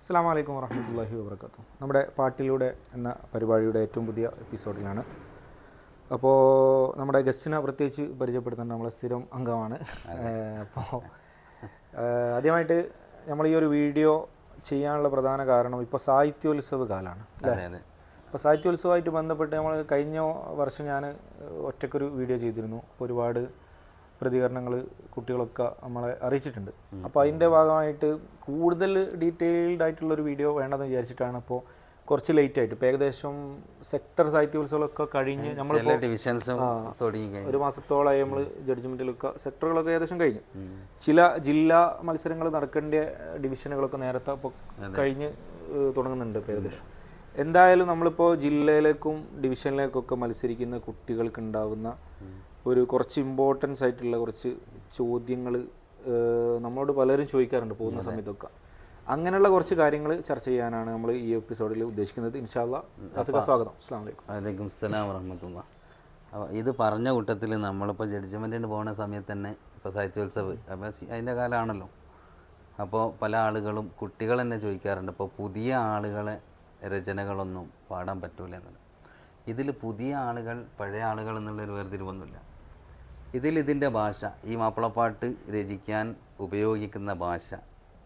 അസ്സാം വലൈക്കും വാഹമുല്ലാഹി വാബർക്കാത്തു നമ്മുടെ പാട്ടിലൂടെ എന്ന പരിപാടിയുടെ ഏറ്റവും പുതിയ എപ്പിസോഡിലാണ്. അപ്പോൾ നമ്മുടെ ഗസ്റ്റിനെ പ്രത്യേകിച്ച് പരിചയപ്പെടുത്തേണ്ട നമ്മളെ സ്ഥിരം അംഗമാണ്. അപ്പോൾ ആദ്യമായിട്ട് നമ്മൾ ഈ ഒരു വീഡിയോ ചെയ്യാനുള്ള പ്രധാന കാരണം ഇപ്പോൾ സാഹിത്യോത്സവ കാലമാണ് അപ്പോൾ സാഹിത്യോത്സവമായിട്ട് ബന്ധപ്പെട്ട് നമ്മൾ കഴിഞ്ഞ വർഷം ഞാൻ ഒറ്റക്കൊരു വീഡിയോ ചെയ്തിരുന്നു. ഒരുപാട് പ്രതികരണങ്ങൾ കുട്ടികളൊക്കെ നമ്മളെ അറിയിച്ചിട്ടുണ്ട്. അപ്പോൾ അതിന്റെ ഭാഗമായിട്ട് കൂടുതൽ ഡീറ്റെയിൽഡ് ആയിട്ടുള്ളൊരു വീഡിയോ വേണ്ടെന്ന് വിചാരിച്ചിട്ടാണ് അപ്പോൾ കുറച്ച് ലേറ്റ് ആയിട്ട്. ഇപ്പോൾ ഏകദേശം സെക്ടർ സാഹിത്യോത്സവമൊക്കെ കഴിഞ്ഞ് നമ്മൾ ഒരു മാസത്തോളമായി നമ്മൾ ജഡ്ജ്മെന്റിലൊക്കെ സെക്ടറുകളൊക്കെ ഏകദേശം കഴിഞ്ഞു. ചില ജില്ലാ മത്സരങ്ങൾ നടക്കേണ്ട ഡിവിഷനുകളൊക്കെ നേരത്തെ ഇപ്പോൾ കഴിഞ്ഞ് തുടങ്ങുന്നുണ്ട് ഇപ്പോൾ ഏകദേശം. എന്തായാലും നമ്മളിപ്പോൾ ജില്ലയിലേക്കും ഡിവിഷനിലേക്കൊക്കെ മത്സരിക്കുന്ന കുട്ടികൾക്ക് ഉണ്ടാവുന്ന ഒരു കുറച്ച് ഇമ്പോർട്ടൻസ് ആയിട്ടുള്ള കുറച്ച് ചോദ്യങ്ങൾ നമ്മളോട് പലരും ചോദിക്കാറുണ്ട് പോകുന്ന സമയത്തൊക്കെ. അങ്ങനെയുള്ള കുറച്ച് കാര്യങ്ങൾ ചർച്ച ചെയ്യാനാണ് നമ്മൾ ഈ എപ്പിസോഡിൽ ഉദ്ദേശിക്കുന്നത്. ഇൻഷാല്ല സ്വാഗതം. അസ്സാം വലൈക്കും വലൈക്കും സ്സലാം വറഹമത്തുള്ള. അപ്പോൾ ഇത് പറഞ്ഞ കൂട്ടത്തിൽ നമ്മളിപ്പോൾ ജഡ്ജ്മെന്റിന് പോകുന്ന സമയത്ത് തന്നെ ഇപ്പോൾ സാഹിത്യോത്സവ് അപ്പോൾ അതിന്റെ കാലമാണല്ലോ അപ്പോൾ പല ആളുകളും കുട്ടികൾ തന്നെ ചോദിക്കാറുണ്ട് ഇപ്പോൾ പുതിയ ആളുകളെ രചനകളൊന്നും പാടാൻ പറ്റൂല എന്നുള്ളത്. ഇതിൽ പുതിയ ആളുകൾ പഴയ ആളുകൾ എന്നുള്ളൊരു വേർതിരിവൊന്നുമില്ല. ഇതിൽ ഇതിന്റെ ഭാഷ ഈ മാപ്പിളപ്പാട്ട് രചിക്കാൻ ഉപയോഗിക്കുന്ന ഭാഷ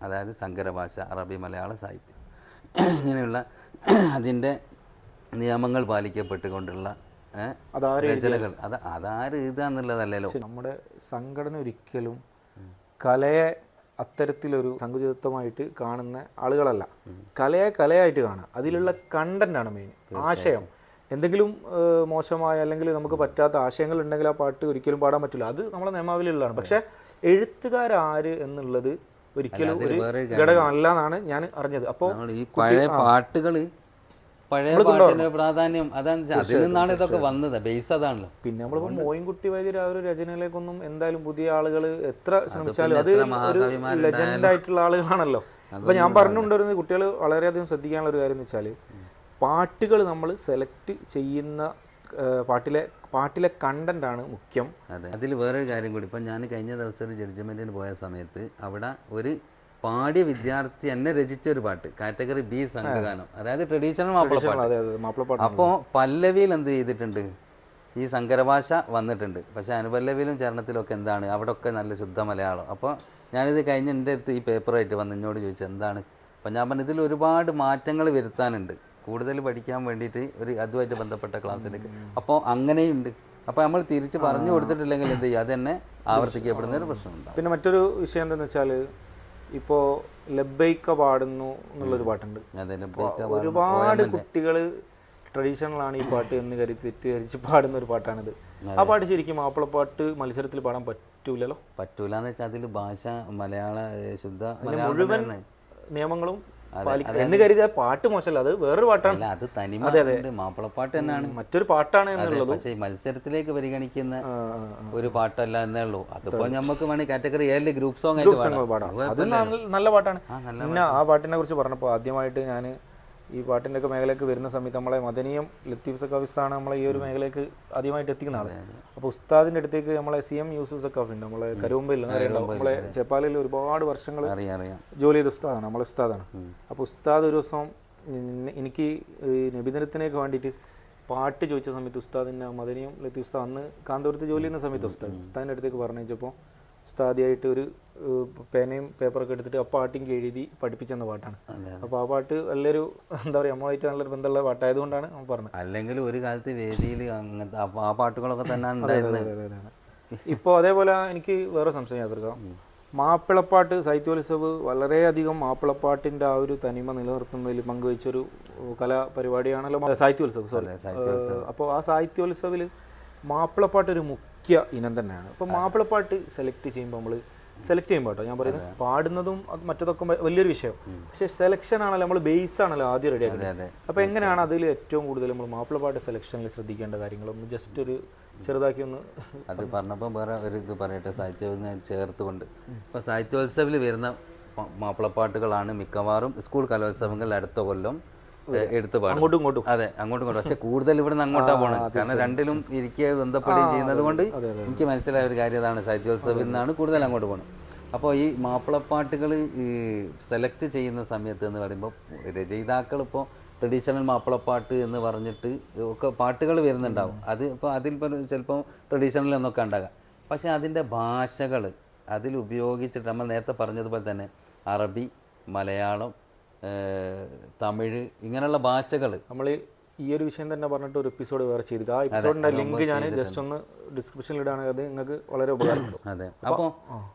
അതായത് സങ്കര ഭാഷ അറബി മലയാള സാഹിത്യം. ഇങ്ങനെയുള്ള അതിന്റെ നിയമങ്ങൾ പാലിക്കപ്പെട്ടുകൊണ്ടുള്ള രചനകൾ. അത് അതാര് എഴുതുക എന്നുള്ളതല്ലല്ലോ. നമ്മുടെ സംഘടന ഒരിക്കലും കലയെ അത്തരത്തിലൊരു സങ്കുചിതത്വമായിട്ട് കാണുന്ന ആളുകളല്ല. കലയെ കലയായിട്ട് കാണുക. അതിലുള്ള കണ്ടന്റ് ആണ് മെയിൻ ആശയം. എന്തെങ്കിലും മോശമായ അല്ലെങ്കിൽ നമുക്ക് പറ്റാത്ത ആശയങ്ങൾ ഉണ്ടെങ്കിൽ ആ പാട്ട് ഒരിക്കലും പാടാൻ പറ്റില്ല. അത് നമ്മളെ നിയമാവലിയുള്ളതാണ് പക്ഷെ എഴുത്തുകാരാര് എന്നുള്ളത് ഒരിക്കലും ഒരു ഘടകമല്ല എന്നാണ് ഞാൻ അറിഞ്ഞത്. അപ്പോൾ ഈ പഴയ പാട്ടുകൾ പഴയ പാട്ടിന്റെ പ്രാധാന്യം അതാണ് അതിൽ നിന്നാണ് ഇതൊക്കെ വന്നത്. ബേസ് അതാണല്ലോ. പിന്നെ നമ്മളിപ്പോ മോയിൻകുട്ടി വൈദ്യർ ആ ഒരു രചനയിലേക്കൊന്നും എന്തായാലും പുതിയ ആളുകൾ എത്ര ശ്രമിച്ചാലും അത് ഒരു ലെജൻഡ് ആയിട്ടുള്ള ആളുകളാണല്ലോ. അപ്പൊ ഞാൻ പറഞ്ഞുകൊണ്ടിരുന്നത് കുട്ടികൾ വളരെയധികം ശ്രദ്ധിക്കാനുള്ള ഒരു കാര്യം എന്ന് വെച്ചാൽ പാട്ടുകൾ നമ്മൾ സെലക്ട് ചെയ്യുന്ന പാട്ടിലെ പാട്ടിലെ കണ്ടന്റ് ആണ് മുഖ്യം. അതെ. അതിൽ വേറൊരു കാര്യം കൂടി. ഇപ്പം ഞാൻ കഴിഞ്ഞ ദിവസം ഒരു ജഡ്ജ്മെന്റിന് പോയ സമയത്ത് അവിടെ ഒരു പാടിയ വിദ്യാർത്ഥി എന്നെ രചിച്ച ഒരു പാട്ട് കാറ്റഗറി ബി സംഘഗാനം. അതായത് ട്രഡീഷണൽ മാപ്പിളപ്പാട്ട് അപ്പോൾ പല്ലവിയിൽ എന്ത് ചെയ്തിട്ടുണ്ട്? ഈ സങ്കരഭാഷ വന്നിട്ടുണ്ട്. പക്ഷേ അനുപല്ലവിയിലും ചരണത്തിലൊക്കെ എന്താണ്? അവിടെ ഒക്കെ നല്ല ശുദ്ധ മലയാളം. അപ്പോൾ ഞാനിത് കഴിഞ്ഞ് എന്റെ അടുത്ത് ഈ പേപ്പറായിട്ട് വന്ന് എന്നോട് ചോദിച്ചു എന്താണ്? അപ്പം ഞാൻ പറഞ്ഞു ഇതിൽ ഒരുപാട് മാറ്റങ്ങൾ വരുത്താനുണ്ട്. കൂടുതൽ പഠിക്കാൻ വേണ്ടിയിട്ട് ഒരു അതുമായിട്ട് ബന്ധപ്പെട്ട ക്ലാസ്സിലേക്ക് അപ്പോൾ അങ്ങനെയുണ്ട്. അപ്പോൾ നമ്മൾ തിരിച്ച് പറഞ്ഞു കൊടുത്തിട്ടില്ലെങ്കിൽ എന്ത് ചെയ്യും? അത് തന്നെ ആവർത്തിക്കപ്പെടുന്ന ഒരു പ്രശ്നമുണ്ട് പിന്നെ മറ്റൊരു വിഷയം എന്താണെന്ന് വെച്ചാൽ ഇപ്പോൾ ലബൈക്ക പാടുന്നു എന്നുള്ളൊരു പാട്ടുണ്ട്. ഒരുപാട് കുട്ടികൾ ട്രഡീഷണൽ ആണ് ഈ പാട്ട് എന്ന് കരുതി തെറ്റിദ്ധരിച്ച് പാടുന്ന ഒരു പാട്ടാണിത്. ആ പാട്ട് ശരിക്കും മാപ്പിളപ്പാട്ട് മത്സരത്തിൽ പാടാൻ പറ്റൂലല്ലോ? പറ്റൂലെന്ന് വെച്ചാൽ അതിൽ ഭാഷ മലയാള ശുദ്ധ മുഴുവൻ. നിയമങ്ങളും എന്ന് കരുതിയ പാട്ട് മോശമല്ല അത് വേറൊരു പാട്ടാണ്. അത് തനിമ മാപ്പിളപ്പാട്ട് തന്നെയാണ്. മറ്റൊരു പാട്ടാണ് എന്നുള്ളത്. പക്ഷേ മത്സരത്തിലേക്ക് പരിഗണിക്കുന്ന. ഒരു പാട്ടല്ല എന്നേ ഉള്ളൂ. അതിപ്പോ നമുക്ക് വേണമെങ്കിൽ കാറ്റഗറി ഏഴിൽ ഗ്രൂപ്പ് സോങ് ആയിട്ട് പാടാം. അത് നല്ല- പാട്ടാണ്. പിന്നെ ആ പാട്ടിനെ കുറിച്ച് പറഞ്ഞപ്പോൾ ആദ്യമായിട്ട് ഞാൻ ഈ പാട്ടിന്റെയൊക്കെ മേഖലയ്ക്ക് വരുന്ന സമയത്ത് നമ്മളെ മദനിയം ലത്തീഫ് സക്കാഫിസ്ഥാണ് നമ്മളെ ഈ ഒരു മേഖലയ്ക്ക് ആദ്യമായിട്ട് എത്തിക്കുന്ന ആൾ അപ്പോൾ ഉസ്താദിന്റെ അടുത്തേക്ക് നമ്മളെ സി എം യൂസുഫ് സക്കാഫ് ഉണ്ട്. നമ്മളെ കരുവമ്പയിൽ നമ്മളെ ജപ്പാലിൽ ഒരുപാട് വർഷങ്ങൾ ജോലി ചെയ്ത ഉസ്താദാണ്. നമ്മളെ ഉസ്താദാണ്. അപ്പോൾ ഉസ്താദ് ഒരു ദിവസം എനിക്ക് നബിദിനത്തിനേക്ക് വേണ്ടിയിട്ട് പാട്ട് ചോദിച്ച സമയത്ത് ഉസ്താദിന്റെ മദനിയും ലത്തീഫ് ഉസ്താദ് അന്ന് കാന്തപുരത്ത് ജോലി ചെയ്യുന്ന സമയത്ത് ഉസ്താദ് ഉസ്താദിന്റെ അടുത്തേക്ക് പറഞ്ഞപ്പോൾ ഉസ്താദിയായിട്ട് ഒരു പേനയും പേപ്പറൊക്കെ എടുത്തിട്ട് ആ പാട്ടിങ് എഴുതി പഠിപ്പിച്ചെന്ന പാട്ടാണ്. അപ്പൊ അപ്പോൾ ആ പാട്ട് നല്ലൊരു എന്താ പറയുക നമ്മളായിട്ട് നല്ലൊരു ബന്ധമുള്ള പാട്ടായതുകൊണ്ടാണ് കൊണ്ടാണ് പറഞ്ഞത്. അല്ലെങ്കിൽ ഒരു കാലത്ത് വേദിയിൽ അങ്ങനത്തെ ആ- പാട്ടുകളൊക്കെ തന്നെ. ഇപ്പോൾ അതേപോലെ എനിക്ക് വേറെ സംശയം യാത്രക്കാം മാപ്പിളപ്പാട്ട് സാഹിത്യോത്സവ് വളരെയധികം മാപ്പിളപ്പാട്ടിന്റെ ആ ഒരു തനിമ നിലനിർത്തുന്നതിൽ പങ്കുവച്ചൊരു കലാ പരിപാടിയാണല്ലോ മാ- സാഹിത്യോത്സവ് സോറി അപ്പോൾ ആ സാഹിത്യോത്സവിൽ മാപ്പിളപ്പാട്ട് ഒരു മുഖ്യ ഇനം തന്നെയാണ്. അപ്പോൾ മാപ്പിളപ്പാട്ട് സെലക്ട് ചെയ്യുമ്പോൾ നമ്മൾ സെലക്ട് ചെയ്യുമ്പോൾ കേട്ടോ ഞാൻ പറയുന്നത് പാടുന്നതും മറ്റതൊക്കെ വലിയൊരു വിഷയം. പക്ഷേ സെലക്ഷൻ ആണല്ലോ നമ്മൾ ബേസ് ആണല്ലോ ആദ്യം റെഡി ആക്കുന്നത് അപ്പോൾ എങ്ങനെയാണ് അതിൽ ഏറ്റവും കൂടുതൽ നമ്മൾ മാപ്പിളപ്പാട്ട് സെലക്ഷനിൽ ശ്രദ്ധിക്കേണ്ട കാര്യങ്ങളൊന്ന് ജസ്റ്റ് ഒരു ചെറുതാക്കി ഒന്ന് അത് പറഞ്ഞപ്പോൾ വേറെ ഒരു ഇത് പറയട്ടെ സാഹിത്യം ചേർത്തുകൊണ്ട്. ഇപ്പോൾ സാഹിത്യോത്സവിൽ വരുന്ന മാപ്പിളപ്പാട്ടുകളാണ് മിക്കവാറും. സ്കൂൾ കലോത്സവങ്ങളിൽ അടുത്ത കൊല്ലം എടുത്ത് പാടും അങ്ങോട്ടും ഇങ്ങോട്ടും. അതെ അങ്ങോട്ടും ഇങ്ങോട്ടും. പക്ഷെ കൂടുതൽ ഇവിടെ നിന്ന് അങ്ങോട്ടാ പോണത് കാരണം രണ്ടിലും ഇരിക്കുക ബന്ധപ്പെടുകയും ചെയ്യുന്നത് കൊണ്ട് എനിക്ക് മനസ്സിലായ ഒരു കാര്യം അതാണ് സാഹിത്യോത്സവം നിന്നാണ് കൂടുതൽ അങ്ങോട്ട് പോകണം അപ്പോൾ ഈ മാപ്പിളപ്പാട്ടുകൾ ഈ സെലക്ട് ചെയ്യുന്ന സമയത്ത് എന്ന് പറയുമ്പോൾ രചയിതാക്കൾ ഇപ്പോൾ ട്രഡീഷണൽ മാപ്പിളപ്പാട്ട് എന്ന് പറഞ്ഞിട്ട് ഒക്കെ പാട്ടുകൾ വരുന്നുണ്ടാവും. അത് ഇപ്പോൾ അതിൽ ചിലപ്പോൾ ട്രഡീഷണൽ എന്നൊക്കെ ഉണ്ടാകാം. പക്ഷേ അതിന്റെ ഭാഷകൾ അതിൽ ഉപയോഗിച്ചിട്ട് നമ്മൾ നേരത്തെ പറഞ്ഞതുപോലെ തന്നെ അറബി മലയാളം തമിഴ് ഇങ്ങനെയുള്ള ഭാഷകൾ നമ്മൾ ഈ ഒരു വിഷയം തന്നെ പറഞ്ഞിട്ട് ഒരു എപ്പിസോഡ് വേറെ ചെയ്തു ആ എപ്പിസോഡിന്റെ ലിങ്ക് ഞാൻ ജസ്റ്റ് ഒന്ന് ഡിസ്ക്രിപ്ഷനിൽ ഇടുകയാണെങ്കിൽ അത് നിങ്ങൾക്ക് വളരെ ഉപകാരപ്പെടും. അതെ. അപ്പോൾ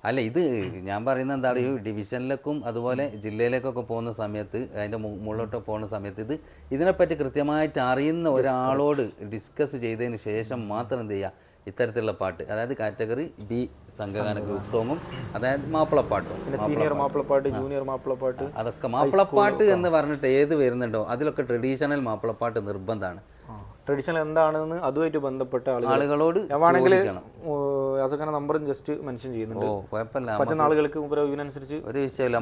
അല്ല ഇത് ഞാൻ പറയുന്നത് എന്താണ്? ഈ ഡിവിഷനിലേക്കും അതുപോലെ ജില്ലയിലേക്കൊക്കെ പോകുന്ന സമയത്ത് അതിന്റെ മുകളിലോട്ട് പോകുന്ന സമയത്ത് ഇത് ഇതിനെപ്പറ്റി കൃത്യമായിട്ട് അറിയുന്ന ഒരാളോട് ഡിസ്കസ് ചെയ്തതിന് ശേഷം മാത്രം എന്ത് ചെയ്യുക? ഇത്തരത്തിലുള്ള പാട്ട്. അതായത് കാറ്റഗറി ബി സംഘഗാന ഗ്രൂപ്പ് സോങ്ങും അതായത് മാപ്പിളപ്പാട്ടും. സീനിയർ മാപ്പിളപ്പാട്ട്. ജൂനിയർ മാപ്പിളപ്പാട്ട് അതൊക്കെ മാപ്പിളപ്പാട്ട് എന്ന് പറഞ്ഞിട്ട് ഏത് വരുന്നുണ്ടോ അതിലൊക്കെ ട്രഡീഷണൽ മാപ്പിളപ്പാട്ട് നിർബന്ധമാണ്. ട്രഡീഷണൽ എന്താണെന്ന് അതുമായിട്ട് ബന്ധപ്പെട്ട ആളുകളോട് വേണമെങ്കിൽ ചോദിക്കണം. നമ്പറും ജസ്റ്റ് മെൻഷൻ ചെയ്യുന്നുണ്ട്. പറ്റുന്ന ആളുകൾക്ക് ഇതിനനുസരിച്ച് ഒരു വിഷയമില്ല.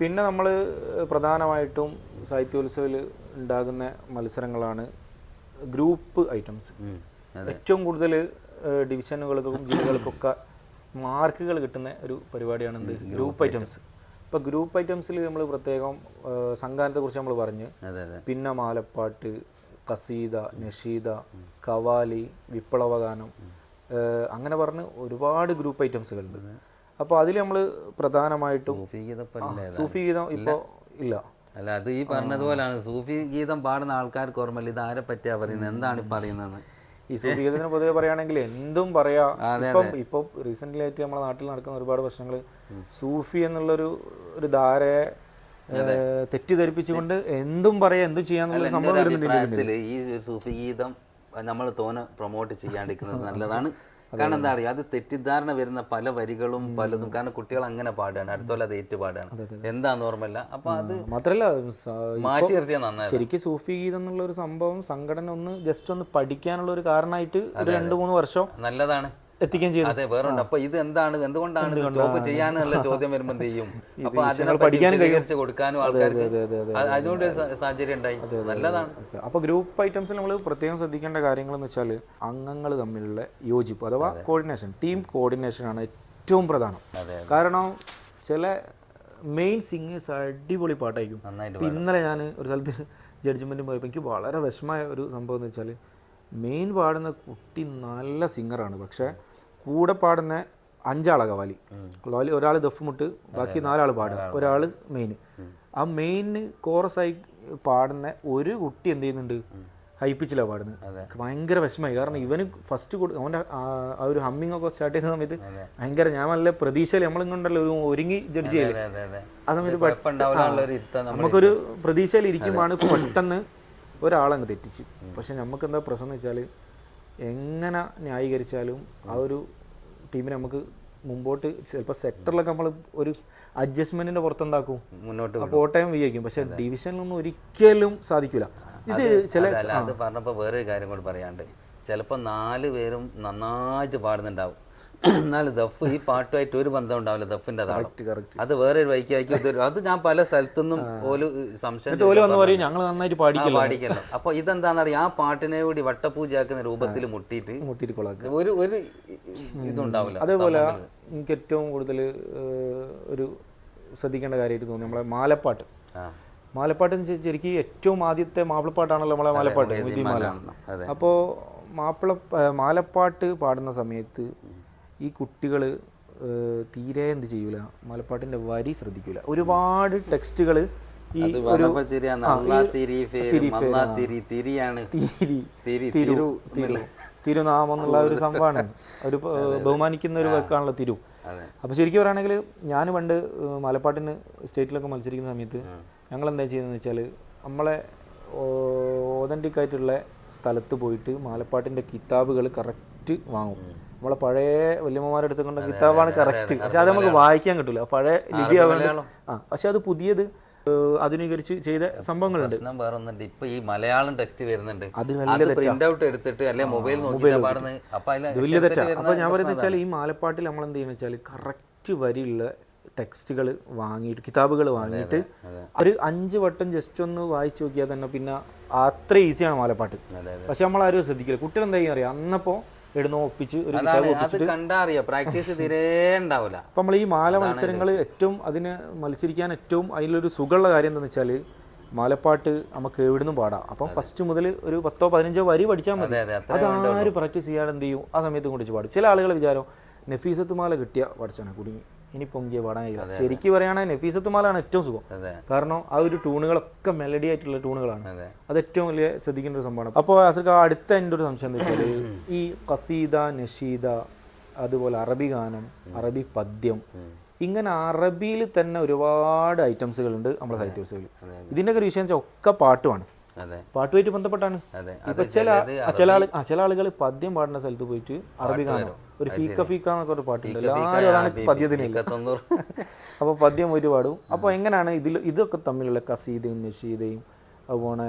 പിന്നെ നമ്മൾ പ്രധാനമായിട്ടും സാഹിത്യോത്സവിൽ ഉണ്ടാകുന്ന മത്സരങ്ങളാണ് ഗ്രൂപ്പ് ഐറ്റംസ്. ഏറ്റവും കൂടുതൽ ഡിവിഷനുകൾക്കും ജില്ലകൾക്കൊക്കെ മാർക്കുകൾ കിട്ടുന്ന ഒരു പരിപാടിയാണ് എന്ത്? Group items. ഇപ്പൊ ഗ്രൂപ്പ് ഐറ്റംസിൽ നമ്മൾ പ്രത്യേകം സംഘാനത്തെ കുറിച്ച് നമ്മൾ പറഞ്ഞ്. പിന്നെ മാലപ്പാട്ട് കസീദ നഷീദ കവാലി വിപ്ലവഗാനം അങ്ങനെ പറഞ്ഞ് ഒരുപാട് ഗ്രൂപ്പ് ഐറ്റംസുകളുണ്ട്. അപ്പോൾ അതിൽ നമ്മൾ പ്രധാനമായിട്ടും സൂഫി ഗീതം ഇപ്പോൾ ഇല്ല. അല്ല അത് ഈ പറഞ്ഞതുപോലാണ്. സൂഫി ഗീതം പാടുന്ന ആൾക്കാർക്ക് ഓർമ്മയില്ല. ഇത് ആരെ പറ്റിയാ പറയുന്നത്? എന്താണ് ഈ പറയുന്നത് ഈ സൂഫി ഗീതത്തിന് പൊതുവെ പറയുകയാണെങ്കിൽ എന്തും പറയാ. ഇപ്പം റീസെന്റ് ആയിട്ട് നമ്മുടെ നാട്ടിൽ നടക്കുന്ന ഒരുപാട് പ്രശ്നങ്ങൾ സൂഫി എന്നുള്ളൊരു ഒരു ധാരയെ തെറ്റിദ്ധരിപ്പിച്ചുകൊണ്ട് എന്തും പറയാ എന്തും ചെയ്യാന്നുള്ള എന്റെ സംഭവം ഈ സൂഫി ഗീതം നമ്മൾ തോനെ പ്രൊമോട്ട് ചെയ്യാണ്ടിരിക്കുന്നത് നല്ലതാണ്. കാരണം എന്താ പറയുക അത് തെറ്റിദ്ധാരണ വരുന്ന പല വരികളും പലതും. കാരണം കുട്ടികൾ അങ്ങനെ പാടുകയാണ്. അടുത്തോലെ അത് ഏറ്റു പാടുകയാണ് നോർമല്ല അപ്പൊ അത് മാത്രല്ല മാറ്റി നിർത്തിയാൽ നന്നായി ശരിക്കും സൂഫി ഗീതം എന്നുള്ള ഒരു സംഭവം സംഘടന ഒന്ന് ജസ്റ്റ് ഒന്ന് പഠിക്കാനുള്ള ഒരു കാരണമായിട്ട് രണ്ട് മൂന്ന് വർഷം നല്ലതാണ്. എത്തിക്കുകയും ചെയ്തു അതെ വേറുണ്ട്. അപ്പൊ ഇത് എന്താണ്? എന്തുകൊണ്ടാണ് സ്റ്റോപ്പ് ചെയ്യാനുള്ള ചോദ്യം വരുമ്പോൾ എന്ത് ചെയ്യും? അപ്പൊ അതിനെ പഠിക്കാനും കൈകരിച്ച് കൊടുക്കാനും ആൾക്കാർക്ക് അതെ, അതെ, അതെ, അതിനോട് സാഹചര്യം ഉണ്ടായി. നല്ലതാണ്. അപ്പൊ ഗ്രൂപ്പ് ഐറ്റംസിൽ നമ്മൾ പ്രത്യേകം ശ്രദ്ധിക്കേണ്ട കാര്യങ്ങൾ എന്ന് വെച്ചാൽ അംഗങ്ങൾ തമ്മിലുള്ള യോജിപ്പ് അഥവാ കോർഡിനേഷൻ ടീം കോർഡിനേഷൻ ആണ് ഏറ്റവും പ്രധാനം. കാരണം ചില മെയിൻ സിംഗേഴ്സ് അടിപൊളി പാട്ടായിരിക്കും. ഇന്നലെ ഞാൻ ഒരു സ്ഥലത്ത് ജഡ്ജ്മെന്റ് പോയപ്പോൾ എനിക്ക് വളരെ വിഷമമായ ഒരു സംഭവം എന്ന് വെച്ചാൽ മെയിൻ പാടുന്ന കുട്ടി നല്ല സിംഗറാണ്. പക്ഷേ കൂടെ പാടുന്ന അഞ്ചാളെ കവാലി. കവാലി ഒരാൾ ദഫ് മുട്ട് ബാക്കി നാലാൾ പാടും. ഒരാൾ മെയിൻ. ആ മെയിന് കോറസായി പാടുന്ന ഒരു കുട്ടി എന്ത് ചെയ്യുന്നുണ്ട്? ഹൈപ്പിച്ചിലാണ് പാടുന്നത് ഭയങ്കര വിഷമമായി. കാരണം ഇവന് ഫസ്റ്റ് അവന്റെ ആ ഒരു ഹമ്മിങ് ഒക്കെ സ്റ്റാർട്ട് ചെയ്യുന്ന സമയത്ത് ഭയങ്കര ഞാൻ നല്ല പ്രതീക്ഷയിൽ നമ്മളിങ്ങോണ്ടല്ലോ ഒരു ഒരുങ്ങി ജഡ്ജ് ചെയ്യുന്നത് ആ സമയത്ത് നമുക്കൊരു പ്രതീക്ഷയിൽ ഇരിക്കുമ്പോഴാണ് പെട്ടെന്ന് ഒരാളങ്ങ് തെറ്റിച്ചു. പക്ഷെ നമുക്ക് എന്താ പ്രശ്നം എന്ന് വെച്ചാൽ എങ്ങനെ ന്യായീകരിച്ചാലും ആ ഒരു ടീമിനെ നമുക്ക് മുമ്പോട്ട് ചിലപ്പോൾ സെക്ടറിലൊക്കെ നമ്മൾ ഒരു അഡ്ജസ്റ്റ്മെന്റിന്റെ പുറത്തെന്താക്കും? മുന്നോട്ട് കോട്ടയം വിജയിക്കും പക്ഷെ ഡിവിഷനിലൊന്നും ഒരിക്കലും സാധിക്കില്ല ഇത് ചില അത് പറഞ്ഞപ്പോൾ വേറൊരു കാര്യം കൂടി പറയാണ്ട്. ചിലപ്പോൾ നാല് പേരും നന്നായിട്ട് പാടുന്നുണ്ടാവും. എന്നാൽ ദഫ് ഈ പാട്ടുമായിട്ട് ഒരു ബന്ധം ഉണ്ടാവില്ല ദഫിന്റെ അത് വേറെ ഒരു വൈക്ക് അയക്കും അത് ഞാൻ പല സ്ഥലത്തുനിന്നും ഓൽ സംശയം ഞങ്ങൾ നന്നായിട്ട് പാടിക്കല്ലോ. അപ്പൊ ഇതെന്താന്ന് അറിയാം ആ പാട്ടിനെ കൂടി വട്ടപൂജയാക്കുന്ന രൂപത്തിൽ മുട്ടിയിട്ട് മുട്ടിയിട്ട് ഒരു ഒരു ഇതുണ്ടാവില്ല. അതേപോലെ എനിക്ക് ഏറ്റവും കൂടുതൽ ഒരു ശ്രദ്ധിക്കേണ്ട കാര്യമായിട്ട് തോന്നി നമ്മളെ മാലപ്പാട്ട്. മാലപ്പാട്ട് എന്ന് വെച്ചാൽ ശരിക്കും ഏറ്റവും ആദ്യത്തെ മാപ്പിളപ്പാട്ടാണല്ലോ നമ്മളെ മാലപ്പാട്ട് അപ്പോൾ മാപ്പിള മാലപ്പാട്ട് പാടുന്ന സമയത്ത് ഈ കുട്ടികൾ തീരെ എന്ത് ചെയ്യൂല മലപ്പാട്ടിന്റെ വരി ശ്രദ്ധിക്കൂല. ഒരുപാട് ടെക്സ്റ്റുകൾ ഈ ഒരു തിരുനാമം എന്നുള്ള ഒരു സംഭവമാണ് ഒരു ബഹുമാനിക്കുന്ന ഒരു വാക്കാണല്ലോ തിരു. അപ്പൊ അപ്പോൾ ശരിക്കും പറയുകയാണെങ്കിൽ ഞാൻ പണ്ട് മലപ്പാട്ടിന് സ്റ്റേറ്റിലൊക്കെ മത്സരിക്കുന്ന സമയത്ത് ഞങ്ങൾ എന്താ ചെയ്യുന്നതെന്ന് വെച്ചാൽ നമ്മളെ ഓതന്റിക് ആയിട്ടുള്ള സ്ഥലത്ത് പോയിട്ട് മാലപ്പാട്ടിന്റെ കിതാബുകൾ കറക്റ്റ് വാങ്ങും. നമ്മളെ പഴയ വല്യമ്മമാരുടെ അടുത്ത് കൊണ്ട കിതാബാണ് കറക്റ്റ് പക്ഷെ അത് നമുക്ക് വായിക്കാൻ കിട്ടില്ല പഴയ ലിപി ആവുന്നത് ആ പക്ഷെ അത് പുതിയത് ആധുനീകരിച്ച് ചെയ്ത സംഭവങ്ങളുണ്ട്. ഒന്നുണ്ട് ഇപ്പൊ ഈ മലയാളം ടെക്സ്റ്റ് വരുന്നുണ്ട്. അത് അത് പ്രിന്റ് ഔട്ട് എടുത്തിട്ട് അല്ലെ മൊബൈൽ വലിയ തെറ്റാ. അപ്പൊ ഞാൻ പറയുന്നത് വെച്ചാൽ ഈ മാലപ്പാട്ടിൽ നമ്മൾ എന്ത് ചെയ്യുന്ന വെച്ചാൽ കറക്റ്റ് വരിയുള്ള ടെക്സ്റ്റുകൾ വാങ്ങിയിട്ട് കിതാബുകൾ വാങ്ങിയിട്ട് ഒരു അഞ്ച് വട്ടം ജസ്റ്റ് ഒന്ന് വായിച്ചു നോക്കിയാൽ തന്നെ പിന്നെ അത്ര ഈസിയാണ് മാലപ്പാട്ട്. പക്ഷെ നമ്മൾ ആരും ശ്രദ്ധിക്കില്ല. കുട്ടികൾ എന്താ ചെയ്യുക അറിയാം അന്നപ്പോൾ എഴുന്നോ ഒപ്പിച്ച് ഒരു അത് കണ്ടാ അറിയാം. പ്രാക്ടീസ് തീരെ ഉണ്ടാവില്ല അപ്പം നമ്മൾ ഈ മാല മത്സരങ്ങൾ ഏറ്റവും അതിന് മത്സരിക്കാൻ ഏറ്റവും അതിലൊരു സുഖമുള്ള കാര്യം എന്താണെന്ന് വെച്ചാൽ മാലപ്പാട്ട് നമുക്ക് എവിടുന്നും പാടാം. അപ്പം ഫസ്റ്റ് മുതൽ ഒരു പത്തോ പതിനഞ്ചോ വരി പഠിച്ചാൽ മതി. അതെ അതെ അതാരും പ്രാക്ടീസ് ചെയ്യാതെ എന്ത് ചെയ്യും? ആ സമയത്ത് കൊണ്ടുവച്ച് പാടും. ചില ആളുകൾ വിചാരം നഫീസത്ത് മാല കിട്ടിയ പഠിച്ചാണ് കുടുങ്ങി. ഇനി പൊങ്കിയ പാടാൻ കഴിയില്ല ശരിക്കും പറയുകയാണെങ്കിൽ നഫീസത്ത് മാലാണ് ഏറ്റവും സുഖം. കാരണം ആ ഒരു ടൂണുകളൊക്കെ മെലഡി ആയിട്ടുള്ള ടൂണുകളാണ് അത്. ഏറ്റവും വലിയ ശ്രദ്ധിക്കേണ്ട ഒരു സംഭവമാണ്. അപ്പോൾ അസർക്ക് അടുത്ത എന്റെ ഒരു സംശയം എന്താ വെച്ചാൽ ഈ കസീദ നഷീദ അതുപോലെ അറബി ഗാനം അറബി പദ്യം ഇങ്ങനെ അറബിയിൽ തന്നെ ഒരുപാട് ഐറ്റംസുകളുണ്ട് നമ്മുടെ സാഹിത്യോത്സവത്തിൽ ഇതിന്റെയൊക്കെ ഒരു വിഷയം വെച്ചാൽ ഒക്കെ പാട്ടുമാണ്. പാട്ടുമായിട്ട് ബന്ധപ്പെട്ടാണ്. ചില ചില ആളുകൾ പദ്യം പാടുന്ന സ്ഥലത്ത് പോയിട്ട് അറബി കാണും ഒരു ഫീക്ക ഫീക്ക എന്നൊക്കെ ഒരു പാട്ടുണ്ട്. എല്ലാവരും അതാണ് പദ്യത്തിനില്ല. അപ്പോൾ പദ്യം ഒരു പാടും. അപ്പോൾ എങ്ങനെയാണ് ഇതിൽ ഇതൊക്കെ തമ്മിലുള്ള കസീതയും നഷീതയും അതുപോലെ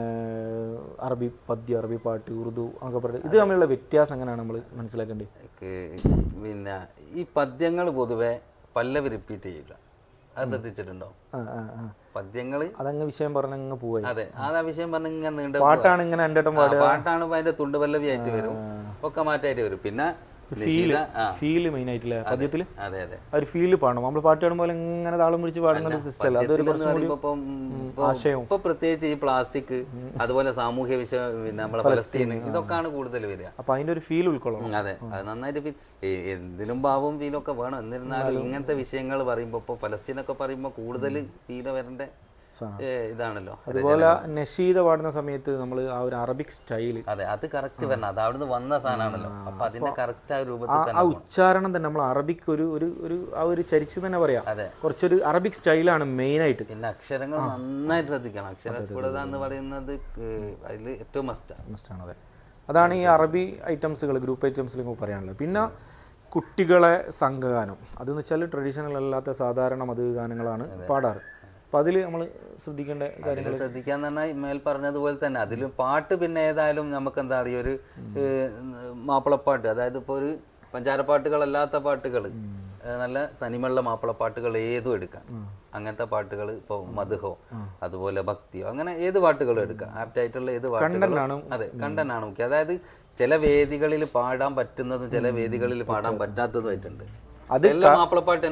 അറബി പദ്യം അറബി പാട്ട് ഉറുദു അങ്ങനെ പറയുന്നത് ഇത് തമ്മിലുള്ള വ്യത്യാസം എങ്ങനെയാണ് നമ്മൾ മനസ്സിലാക്കേണ്ടത്? പിന്നെ ഈ പദ്യങ്ങൾ പൊതുവെ പല്ലവി റിപ്പീറ്റ് ചെയ്യില്ല. അത് ശ്രദ്ധിച്ചിട്ടുണ്ടോ? പദ്യങ്ങൾ അതങ്ങ് വിഷയം പറഞ്ഞങ്ങ് പോവായി. അതെ ആ വിഷയം പറഞ്ഞ ഇങ്ങനെ നീണ്ട പാട്ടാണ് ഇങ്ങനെ പാട്ടാണ് അതിന്റെ തുണ്ടുപല്ലവി ആയിട്ട് വരും. ഒക്കെ മാറ്റായിട്ട് വരും. പിന്നെ ആ. ഫീൽ മെയിൻ ആയിട്ടില്ല പദ്യത്തിൽ ആ ഒരു ഫീൽ പാടണം. നമ്മൾ പാട്ട് പാടുമ്പോൾ ഇങ്ങനെ താളം പിടിച്ച് പാടുന്ന ഒരു സിസ്റ്റം അല്ല. അതൊരു ആശയവും. ഇപ്പൊ പ്രത്യേകിച്ച് ഈ പ്ലാസ്റ്റിക് അതുപോലെ സാമൂഹ്യ വിഷയ പിന്നെ നമ്മളെ ഫലസ്തീൻ ഇതൊക്കെയാണ് കൂടുതൽ വരിക. അപ്പൊ അതിന്റെ ഒരു ഫീൽ ഉൾക്കൊള്ളണം. അതെ. അത് നന്നായിട്ട് ഫീൽ എന്തിലും ഭാവവും ഫീലും ഒക്കെ വേണം. എന്നിരുന്നാലും ഇങ്ങനത്തെ വിഷയങ്ങൾ പറയുമ്പോൾ ഇപ്പോൾ ഫലസ്തീനൊക്കെ പറയുമ്പോ കൂടുതൽ ഫീൽ വരേണ്ട ഇതാണല്ലോ. അതുപോലെ നഷീദ പാടുന്ന സമയത്ത് നമ്മൾ ആ ഒരു അറബിക് സ്റ്റൈൽ അതെ അത് കറക്റ്റ് വരണം അത് അവിടുന്ന് വന്ന സാധനമാണല്ലോ. അപ്പൊ അതിന്റെ കറക്റ്റ് ആ രൂപത്തിൽ ആ ഉച്ചാരണം തന്നെ നമ്മൾ അറബിക് ഒരു ഒരു ഒരു ആ ഒരു ചരിച്ച് തന്നെ പറയാം. അതെ. കുറച്ചൊരു അറബിക് സ്റ്റൈലാണ് മെയിൻ ആയിട്ട്. പിന്നെ അക്ഷരങ്ങൾ നന്നായിട്ട് ശ്രദ്ധിക്കണം. അക്ഷര സ്ഫുടത എന്ന് പറയുന്നത് അതിൽ ഏറ്റവും മസ്റ്റാണ് മസ്റ്റാണ് അതെ. അതാണ് ഈ അറബി ഐറ്റംസുകൾ ഗ്രൂപ്പ് ഐറ്റംസിൽ പറയാനുള്ളത്. പിന്നെ കുട്ടികളെ സംഘഗാനം. അതെന്ന് വെച്ചാൽ ട്രഡീഷണൽ അല്ലാത്ത സാധാരണ മത ഗാനങ്ങളാണ് പാടാറ്. അപ്പം അതിൽ നമ്മൾ ശ്രദ്ധിക്കേണ്ട കാര്യങ്ങൾ ശ്രദ്ധിക്കാന്ന് പറഞ്ഞാൽ മേൽ പറഞ്ഞതുപോലെ തന്നെ. അതിൽ പാട്ട് പിന്നെ ഏതായാലും നമുക്ക് എന്താ പറയുക ഒരു മാപ്പിളപ്പാട്ട്. അതായത് ഇപ്പോൾ ഒരു പഞ്ചാരപ്പാട്ടുകളല്ലാത്ത പാട്ടുകൾ നല്ല തനിമയുള്ള മാപ്പിളപ്പാട്ടുകൾ ഏതും എടുക്കാം. അങ്ങനത്തെ പാട്ടുകൾ ഇപ്പോൾ മധുഹോ അതുപോലെ ഭക്തിയോ അങ്ങനെ ഏത് പാട്ടുകളും എടുക്കാം. ആപ്റ്റായിട്ടുള്ള ഏത് പാട്ടുകളും അതെ കണ്ടനാണ് മുഖ്യം. അതായത് ചില വേദികളിൽ പാടാൻ പറ്റുന്നതും ചില വേദികളിൽ പാടാൻ പറ്റാത്തതുമായിട്ടുണ്ട്. അത്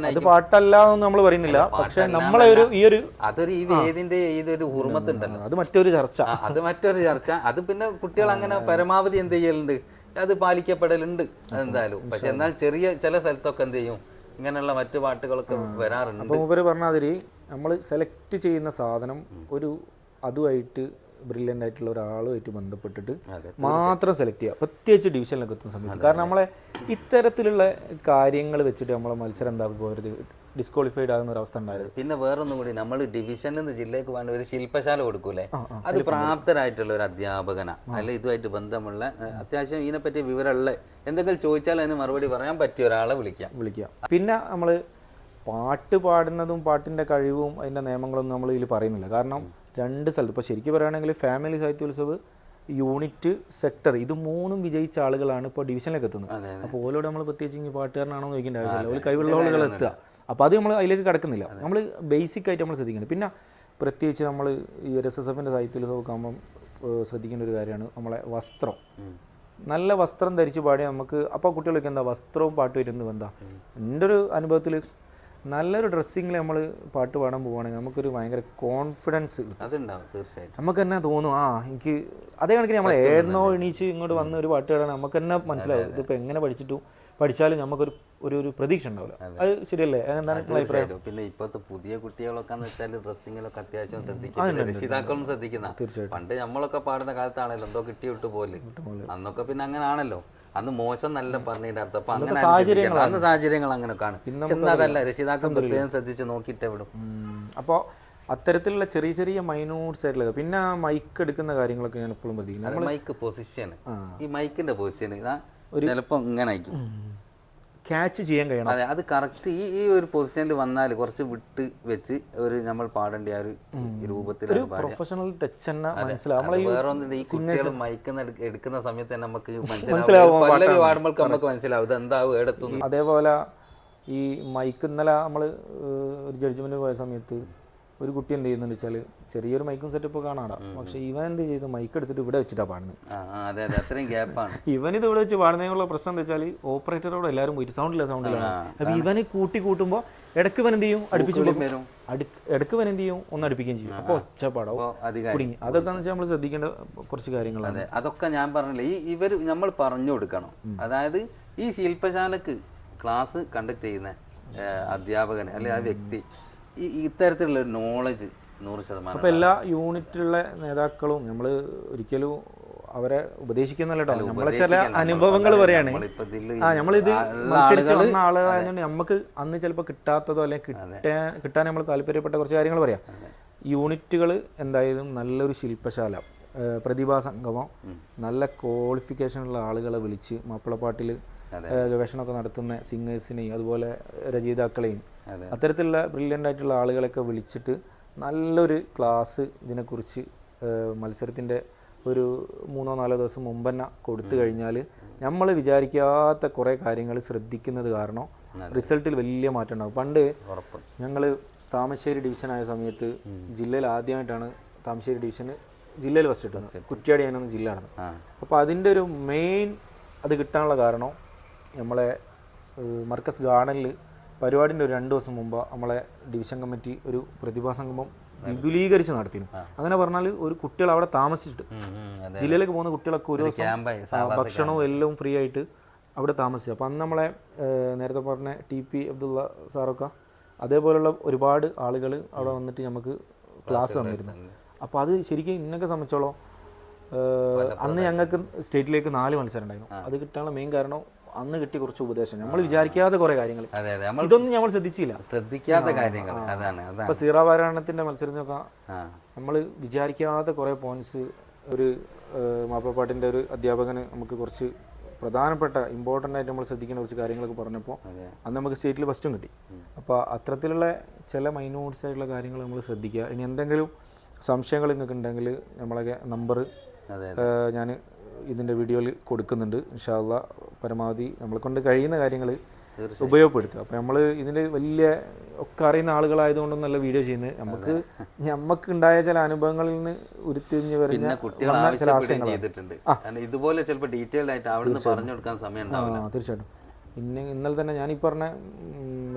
അത് പാട്ടല്ല എന്ന് നമ്മൾ പറയുന്നില്ല. പക്ഷെ നമ്മളെ ഒരു ഈ ഒരു അതൊരു ഈ വേദിന്റെ ഇതൊരു ഹുർമത്തുണ്ടല്ലോ. അത് മറ്റൊരു ചർച്ച. അത് മറ്റൊരു ചർച്ച. അത് പിന്നെ കുട്ടികൾ അങ്ങനെ പരമാവധി എന്ത് ചെയ്യലുണ്ട്? അത് പാലിക്കപ്പെടലുണ്ട് അതെന്തായാലും പക്ഷെ എന്നാൽ ചെറിയ ചില സ്ഥലത്തൊക്കെ എന്ത് ചെയ്യും? ഇങ്ങനെയുള്ള മറ്റു പാട്ടുകളൊക്കെ വരാറുണ്ട്. അപ്പോൾ മൂപ്പര് പറഞ്ഞാതിരി നമ്മൾ സെലക്ട് ചെയ്യുന്ന സാധനം ഒരു അതുമായിട്ട് ബ്രില്യന്റ് ആയിട്ടുള്ള ഒരാളുമായിട്ട് ബന്ധപ്പെട്ടിട്ട് മാത്രം സെലക്ട് ചെയ്യുക. പ്രത്യേകിച്ച് ഡിവിഷനിലൊക്കെ എത്തുന്ന സമയത്ത്. കാരണം നമ്മളെ ഇത്തരത്തിലുള്ള കാര്യങ്ങൾ വെച്ചിട്ട് നമ്മളെ മത്സരം എന്താ പോകരുത് ഡിസ്ക്വാളിഫൈഡ് ആകുന്ന ഒരു അവസ്ഥ ഉണ്ടായത്? പിന്നെ വേറൊന്നും കൂടി. നമ്മൾ ഡിവിഷനിൽ നിന്ന് ജില്ലയ്ക്ക് വേണ്ട ഒരു ശില്പശാല കൊടുക്കൂലേ? അത് പ്രാപ്തരായിട്ടുള്ള ഒരു അധ്യാപകനാണ് അല്ല ഇതുമായിട്ട് ബന്ധമുള്ള അത്യാവശ്യം ഇതിനെപ്പറ്റി വിവരമുള്ള എന്തെങ്കിലും ചോദിച്ചാൽ അതിന് മറുപടി പറയാൻ പറ്റിയ ഒരാളെ വിളിക്കാം. വിളിക്കാം. പിന്നെ നമ്മൾ പാട്ട് പാടുന്നതും പാട്ടിന്റെ കഴിവും അതിന്റെ നിയമങ്ങളൊന്നും നമ്മൾ ഇതിൽ പറയുന്നില്ല. കാരണം രണ്ട് സ്ഥലത്ത്. ഇപ്പോൾ ശരിക്കും പറയുകയാണെങ്കിൽ ഫാമിലി സാഹിത്യോത്സവ് യൂണിറ്റ് സെക്ടർ ഇത് മൂന്നും വിജയിച്ച ആളുകളാണ് ഇപ്പോൾ ഡിവിഷനിലേക്ക് എത്തുന്നത്. അപ്പോൾ ഓരോട് നമ്മൾ പ്രത്യേകിച്ച് ഇനി പാട്ടുകാരനാണോ എന്ന് ചോദിക്കേണ്ട ആവശ്യമില്ല. ഒരു കഴിവുള്ള ആളുകൾ എത്തുക അപ്പോൾ അത് നമ്മൾ അതിലേക്ക് കിടക്കുന്നില്ല. നമ്മൾ ബേസിക് ആയിട്ട് നമ്മൾ ശ്രദ്ധിക്കണം പിന്നെ പ്രത്യേകിച്ച് നമ്മൾ ഈ ഒരു എസ് എസ് എഫിന്റെ സാഹിത്യോത്സവമൊക്കെ ആകുമ്പം ശ്രദ്ധിക്കേണ്ട ഒരു കാര്യമാണ് നമ്മളെ വസ്ത്രം. നല്ല വസ്ത്രം ധരിച്ച് പാടിയാൽ നമുക്ക് അപ്പോൾ കുട്ടികൾക്ക് എന്താ വസ്ത്രവും പാട്ടും ഇരുന്ന് എന്താ? എന്റെ ഒരു അനുഭവത്തിൽ നല്ലൊരു ഡ്രസ്സിങ്ങിൽ നമ്മൾ പാട്ട് പാടാൻ പോവുകയാണെങ്കിൽ നമുക്കൊരു ഭയങ്കര കോൺഫിഡൻസ് അതുണ്ടാവും തീർച്ചയായിട്ടും. നമുക്ക് തന്നെ തോന്നും ആ എനിക്ക് അതേ കണക്കിന് നമ്മൾ ഏഴുന്നോ എണീച്ച് ഇങ്ങോട്ട് വന്ന് ഒരു പാട്ട് പാടാൻ നമുക്ക് തന്നെ മനസ്സിലാവും ഇതിപ്പോൾ എങ്ങനെ പഠിച്ചിട്ടും പഠിച്ചാലും നമുക്കൊരു ഒരു ഒരു പ്രതീക്ഷ ഉണ്ടാവില്ല. അത്. ശരിയല്ലേ? അഭിപ്രായം? പിന്നെ ഇപ്പോഴത്തെ പുതിയ കുട്ടികളൊക്കെ എന്ന് വെച്ചാൽ ഡ്രസ്സിങ്ങിലൊക്കെ അത്യാവശ്യം ശ്രദ്ധിക്കും. രക്ഷിതാക്കളും ശ്രദ്ധിക്കുന്ന. പണ്ട് നമ്മളൊക്കെ പാടുന്ന കാലത്താണല്ലോ എന്തോ കിട്ടി വിട്ടു പോലെ. അന്നൊക്കെ പിന്നെ അങ്ങനെ ആണല്ലോ അന്ന് മോശം നല്ല അർത്ഥം. അപ്പൊ അങ്ങനെ. അന്ന് സാഹചര്യങ്ങൾ അങ്ങനെ കാണും ചെന്നതല്ല ഇന്ന് അതല്ല. രക്ഷിതാക്കൾ പ്രത്യേകം ശ്രദ്ധിച്ച് നോക്കിയിട്ട് വിടും. അപ്പോൾ അത്തരത്തിലുള്ള ചെറിയ ചെറിയ മൈനൂട്ട്സ് ആയിട്ടുള്ള പിന്നെ മൈക്ക് എടുക്കുന്ന കാര്യങ്ങളൊക്കെ ഞാൻ എപ്പോഴും ശ്രദ്ധിക്കുന്നു മൈക്ക് പൊസിഷൻ ഈ മൈക്കിന്റെ പൊസിഷൻ ഇതാ ചിലപ്പോ ഇങ്ങനെ ആയിരിക്കും. ക്യാച്ച് ചെയ്യാൻ കഴിയണം. അതെ അത് കറക്റ്റ് ഈ ഈ ഒരു പൊസിഷനിൽ വന്നാൽ കുറച്ച് വിട്ട് വെച്ച് ഒരു നമ്മൾ പാടേണ്ട ആ ഒരു രൂപത്തിൽ പ്രൊഫഷണൽ ടച്ച് തന്നെ മനസ്സിലാവും. നമ്മളെ ഈ കുട്ടികൾ മയക്കുന്ന എടുക്കുന്ന സമയത്ത് തന്നെ നമുക്ക് മനസ്സിലാവും. പാടുമ്പോൾ നമുക്ക് മനസ്സിലാവും ഇത് എന്താവും എടുത്തു അതേപോലെ ഈ മയക്കുന്നല നമ്മൾ ഒരു ജഡ്ജ്മെന്റ് പോയ സമയത്ത് ഒരു കുട്ടി എന്ത് ചെയ്യുന്നുണ്ട് വെച്ചാൽ ചെറിയൊരു മൈക്കും സെറ്റപ്പ് കാണാടാ. പക്ഷെ ഇവൻ എന്ത് ചെയ്തു? മൈക്ക് എടുത്തിട്ട് ഇവിടെ വെച്ചിട്ടാ പാടുന്നത് ഇവൻ ഇത് ഇവിടെ വെച്ച് പാടുന്നതിനുള്ള പ്രശ്നം എന്താ വെച്ചാൽ ഓപ്പറേറ്ററോട് എല്ലാവരും പോയിട്ട് സൗണ്ടില്ല സൗണ്ടിലാണ് അപ്പൊ ഇവന് കൂട്ടി കൂട്ടുമ്പോൾ ഇടയ്ക്ക് ഇവൻ എന്ത് ചെയ്യും? അടുപ്പിച്ചു ഇടയ്ക്ക് ഇവൻ എന്ത് ചെയ്യും? ഒന്ന് അടുപ്പിക്കുകയും ചെയ്യും. അപ്പൊ ഒച്ചപ്പാടാവും കുടുങ്ങി. അതൊക്കെ വെച്ചാൽ നമ്മൾ ശ്രദ്ധിക്കേണ്ട കുറച്ച് കാര്യങ്ങളാണ്. അതെ അതൊക്കെ ഞാൻ പറഞ്ഞില്ലേ. ഈ ഇവർ നമ്മൾ പറഞ്ഞു കൊടുക്കണം. അതായത് ഈ ശില്പശാലക്ക് ക്ലാസ് കണ്ടക്ട് ചെയ്യുന്ന അധ്യാപകൻ അധ്യാപകന് അല്ലെ ആ വ്യക്തി ഈ ഇത്തരത്തിലുള്ള ഒരു നോളജ് നൂറ് ശതമാനം അപ്പോൾ എല്ലാ യൂണിറ്റിലുള്ള നേതാക്കളും നമ്മൾ ഒരിക്കലും അവരെ ഉപദേശിക്കുന്നല്ലോ നമ്മൾ നമ്മളെ ചില അനുഭവങ്ങൾ പറയാണ് ആ നമ്മളിത് ഉള്ള മത്സരിച്ച് ആളുകൾ ആളുകളായതുകൊണ്ട് നമുക്ക് അന്ന് ചിലപ്പോൾ കിട്ടാത്തതോ അല്ലെങ്കിൽ കിട്ടാൻ കിട്ടാൻ നമ്മൾ താല്പര്യപ്പെട്ട കുറച്ച് കാര്യങ്ങൾ പറയാം. യൂണിറ്റുകൾ എന്തായാലും നല്ലൊരു ശില്പശാല പ്രതിഭാ സംഗമം നല്ല ക്വാളിഫിക്കേഷനുള്ള ആളുകളെ വിളിച്ച് മാപ്പിളപ്പാട്ടിൽ ഗവേഷണമൊക്കെ നടത്തുന്ന സിംഗേഴ്സിനെയും അതുപോലെ രചയിതാക്കളെയും. അത്തരത്തിലുള്ള ബ്രില്യന്റ് ആയിട്ടുള്ള ആളുകളൊക്കെ വിളിച്ചിട്ട് നല്ലൊരു ക്ലാസ് ഇതിനെക്കുറിച്ച് മത്സരത്തിന്റെ ഒരു മൂന്നോ നാലോ ദിവസം മുമ്പ് തന്നെ കൊടുത്തു കഴിഞ്ഞാൽ നമ്മൾ വിചാരിക്കാത്ത കുറേ കാര്യങ്ങൾ ശ്രദ്ധിക്കുന്നത് കാരണം റിസൾട്ടിൽ വലിയ മാറ്റം ഉണ്ടാകും പണ്ട് ഞങ്ങൾ താമശ്ശേരി ആയ സമയത്ത് ജില്ലയിൽ ആദ്യമായിട്ടാണ് താമശ്ശേരി ഡിവിഷന് ജില്ലയിൽ ഫസ്റ്റ് കിട്ടുന്നത്. കുറ്റ്യാടി ഞാനൊന്ന് ജില്ല നടന്നത് അപ്പോൾ അതിന്റെ ഒരു മെയിൻ അത് കിട്ടാനുള്ള കാരണം നമ്മളെ മർക്കസ് ഗാർഡനിൽ പരിപാടിന്റെ ഒരു രണ്ട് ദിവസം മുമ്പ് നമ്മളെ ഡിവിഷൻ കമ്മിറ്റി ഒരു പ്രതിഭാ സംഗമം വിപുലീകരിച്ച് നടത്തിയിരുന്നു. അങ്ങനെ പറഞ്ഞാൽ ഒരു കുട്ടികൾ അവിടെ താമസിച്ചിട്ട് ജില്ലയിലേക്ക് പോകുന്ന കുട്ടികളൊക്കെ ഒരു ദിവസം ഭക്ഷണവും എല്ലാം ഫ്രീ ആയിട്ട് അവിടെ താമസിച്ചു. അപ്പം അന്ന് നമ്മളെ നേരത്തെ പറഞ്ഞ ടി പി അബ്ദുള്ള സാറൊക്കെ അതേപോലുള്ള ഒരുപാട് ആളുകൾ അവിടെ വന്നിട്ട് നമുക്ക് ക്ലാസ് തന്നിരുന്നു. അപ്പോൾ അത് ശരിക്കും ഇന്നൊക്കെ സംബന്ധിച്ചോളം അന്ന് ഞങ്ങൾക്ക് സ്റ്റേറ്റിലേക്ക് നാല് മത്സരം ഉണ്ടായിരുന്നു അത് കിട്ടാനുള്ള മെയിൻ കാരണം അന്ന് കിട്ടിയ കുറച്ച് ഉപദേശം. നമ്മൾ വിചാരിക്കാതെ കുറെ കാര്യങ്ങൾ. ഇതൊന്നും നമ്മൾ ശ്രദ്ധിച്ചില്ല. ശ്രദ്ധിക്കാത്ത കാര്യങ്ങൾ. അതാണ് അതാണ്. മത്സരം സീറ പാരായണത്തിന്റെ മത്സരത്തിനൊക്കെ നമ്മൾ വിചാരിക്കാതെ കുറെ പോയിന്റ്സ് ഒരു മാപ്പാട്ടിന്റെ ഒരു അധ്യാപകന് നമുക്ക് കുറച്ച് പ്രധാനപ്പെട്ട ഇമ്പോർട്ടന്റ് ആയിട്ട് നമ്മൾ ശ്രദ്ധിക്കുന്ന കുറച്ച് കാര്യങ്ങളൊക്കെ പറഞ്ഞപ്പോൾ അന്ന് നമുക്ക് സ്റ്റേറ്റിൽ ഫസ്റ്റും കിട്ടി. അപ്പോൾ അത്തരത്തിലുള്ള ചില മൈനോട്ട്സ് ആയിട്ടുള്ള കാര്യങ്ങൾ നമ്മൾ ശ്രദ്ധിക്കുക. ഇനി എന്തെങ്കിലും സംശയങ്ങൾ നിങ്ങൾക്ക് ഉണ്ടെങ്കിൽ നമ്മളെ നമ്പർ ഞാൻ ഇതിന്റെ വീഡിയോയിൽ കൊടുക്കുന്നുണ്ട്. ഇൻഷാല്ല പരമാവധി നമ്മളെ കൊണ്ട് കഴിയുന്ന കാര്യങ്ങൾ ഉപയോഗപ്പെടുത്തുക. അപ്പോൾ നമ്മൾ ഇതിൽ വലിയ ഒക്കെ അറിയുന്ന ആളുകളായതുകൊണ്ടൊന്നല്ല വീഡിയോ ചെയ്യുന്നത്. നമുക്ക് നമുക്ക് ഉണ്ടായ ചില അനുഭവങ്ങളിൽ നിന്ന് ഉരുത്തിരിഞ്ഞ് വരുന്ന ചെയ്തിട്ടുണ്ട്. ഇതുപോലെ ചിലപ്പോൾ ഡീറ്റെയിൽഡ് ആയിട്ട് പറഞ്ഞു കൊടുക്കാൻ സമയം തീർച്ചയായിട്ടും. പിന്നെ ഇന്നലെ തന്നെ ഞാൻ ഈ പറഞ്ഞ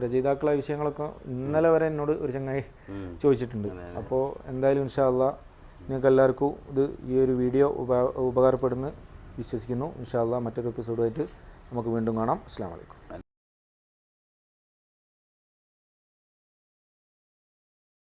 രചയിതാക്കളെ വിഷയങ്ങളൊക്കെ ഇന്നലെ വരെ എന്നോട് ഒരു ചങ്ങായി ചോദിച്ചിട്ടുണ്ട്. അപ്പോൾ എന്തായാലും ഇൻഷാല്ല നിങ്ങൾക്ക് എല്ലാവർക്കും ഇത് ഈ ഒരു വീഡിയോ ഉപ ഉപകാരപ്പെടുന്നു വിശ്വസിക്കുന്നു. ഇൻഷാല്ല മറ്റൊരു എപ്പിസോഡുമായിട്ട് നമുക്ക് വീണ്ടും കാണാം. അസ്സാം വലൈക്കും